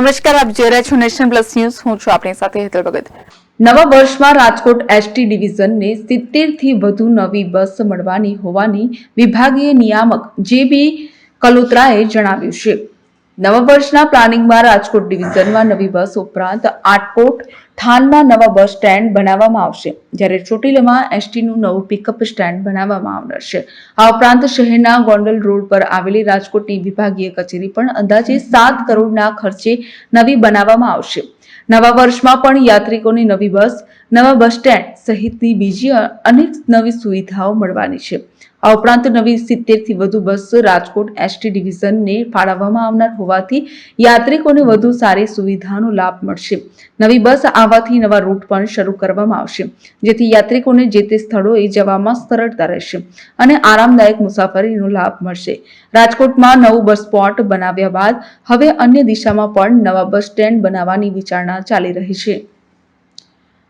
નમસ્કાર, આપ જોઈ રહ્યા છો નેશન પ્લસ ન્યૂઝ. હું છું આપણી સાથે હેતલ ભગત. નવા વર્ષમાં રાજકોટ એસટી ડિવિઝનને સિત્તેરથી વધુ નવી બસ મળવાની હોવાની વિભાગીય નિયામક જે બી કલોત્રાએ જણાવ્યું છે. નવા વર્ષના પ્લાનિંગમાં રાજકોટ ડિવિઝનમાં નવી બસ ઉપરાંત આટકોટ થાનમાં નવા બસ સ્ટેન્ડ બનાવવામાં આવશે. જ્યારે ચોટીલામાં એસટીનું નવું પિકઅપ સ્ટેન્ડ બનાવવામાં આવનાર છે. આ ઉપરાંત શહેરના ગોંડલ રોડ પર આવેલી રાજકોટની વિભાગીય કચેરી પણ અંદાજે સાત કરોડના ખર્ચે નવી બનાવવામાં આવશે. નવા વર્ષમાં પણ યાત્રિકોની નવી બસ નવા બસ સ્ટેન્ડ સહિતની બીજી અનેક નવી સુવિધાઓ મળવાની છે. આ ઉપરાંત નવી સિત્તેરથી વધુ બસ રાજકોટ એસટી ડિવિઝનને ફાળવવામાં આવનાર હોવાથી યાત્રિકોને વધુ સારી સુવિધાનો લાભ મળશે. નવી બસ આવવાથી નવા રૂટ પણ શરૂ કરવામાં આવશે, જેથી યાત્રિકોને જે તે સ્થળોએ જવામાં સરળતા રહેશે અને આરામદાયક મુસાફરીનો લાભ મળશે. રાજકોટમાં નવું બસ સ્પોટ બનાવ્યા બાદ હવે અન્ય દિશામાં પણ નવા બસ સ્ટેન્ડ બનાવવાની વિચારણા ચાલી રહી છે.